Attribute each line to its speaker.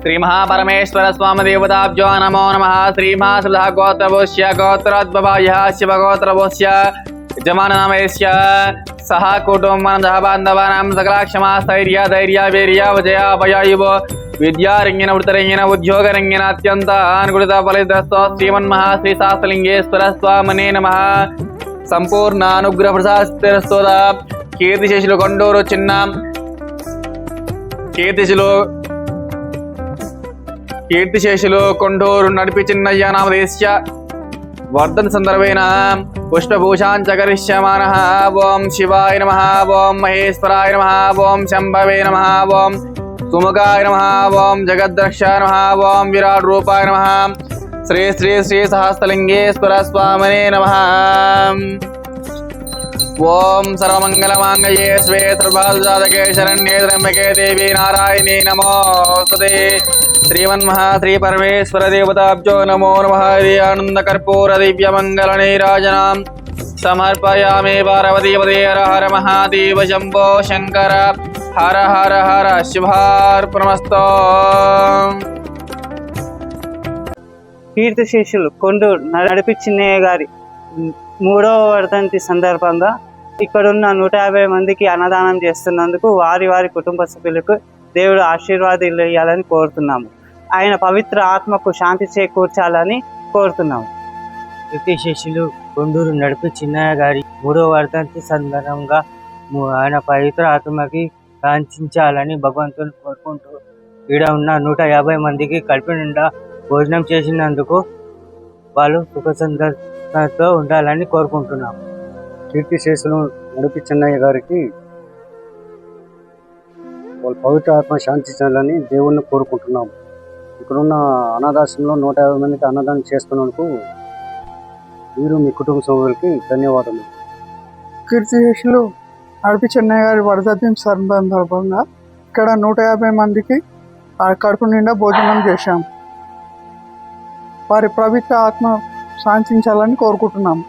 Speaker 1: శ్రీ మహాపరమేశ్వర స్వామి దేవతాభ్యో నమో నమ శ్రీ మహాశ్రధ గోత్రవోశ్య గోత్రోద్భవాయ శివగోత్రవోశ్య యజమాననామయస్య సహ కుటుంబం సహ బాంధవానాం సకలాక్షమా స్థైర్య ధైర్య వీర్య విజయ భయాయువ విద్యారంగిన వృతరంగిన ఉద్యోగరంగిన అత్యంత అనుకూలిత ఫలితస్వ శ్రీమన్మహా శ్రీ శాస్త్రలింగేశ్వర స్వామనే నమ సంపూర్ణ అనుగ్రహ ప్రసాద కీర్తిశేషులు కొండూరు చిన్న కీర్తిశిలో కీర్తిశేషులు కొండూరు నడిపి నామ దేశ్య వర్ధన సందర్భేన పుష్పభూషాంచ కరిష్యమాన ఓం శివాయ నమ. ఓం మహేశ్వరాయ నమ. ఓం శంభవే నమ. ఓం సుముఖాయ నమ. ఓం జగద్రక్షాయ నమ. ఓం విరాట్ రూపాయ నమ. శ్రీ శ్రీ శ్రీ సహస్రలింగేశ్వర స్వామినే నమ. ఓం సర్వమంగళమాంగళ్యే స్వే సర్వాదుజాతకే శరణ్యే త్రంబకే దేవి నారాయణీ నమోస్తుతే శ్రీమన్మహా శ్రీ పరమేశ్వర దేవతాబ్జో నమో నమ ఆనంద కర్పూర దివ్య మంగళ నీరాజనాం సమర్పయామి పార్వతీపదే హర హర మహాదేవ శంభో శంకర హర హర హర శుభార్పణమస్తో
Speaker 2: కీర్తిశేషులు కొండూరు నడిపి గారి మూడవ వర్ధంతి సందర్భంగా ఇక్కడున్న నూట యాభై మందికి అన్నదానం చేస్తున్నందుకు వారి వారి కుటుంబ సభ్యులకు దేవుడు ఆశీర్వాదాలు ఇవ్వాలని కోరుతున్నాము. ఆయన పవిత్ర ఆత్మకు శాంతి చేకూర్చాలని కోరుతున్నాము
Speaker 3: కీర్తిశేషులు కొండూరు నడిపి చిన్నయ్య గారి మూడో వర్ధంతి సందర్భంగా ఆయన పవిత్ర ఆత్మకి కాంక్షించాలని భగవంతుని కోరుకుంటూ ఈడ ఉన్న నూట యాభై మందికి కడుపు నిండా భోజనం చేసినందుకు వాళ్ళు సుఖ సందర్భంతో ఉండాలని కోరుకుంటున్నాం.
Speaker 4: కీర్తిశేషులు నడిపి చెన్నయ్య గారికి వాళ్ళ పవిత్ర ఆత్మ శాంతించాలని దేవుణ్ణి కోరుకుంటున్నాం. ఇక్కడున్న అనాథాశ్రమంలో నూట యాభై మందికి అన్నదానం చేస్తున్నందుకు మీరు మీ కుటుంబ సభ్యులకి ధన్యవాదములు.
Speaker 5: కీర్తిశేషులు నడిపి చెన్నై గారి వరదత్యం సందర్భంగా ఇక్కడ నూట యాభై మందికి కడుపు నిండా భోజనం చేశాం. వారి పవిత్ర ఆత్మ శాంతించాలని కోరుకుంటున్నాం.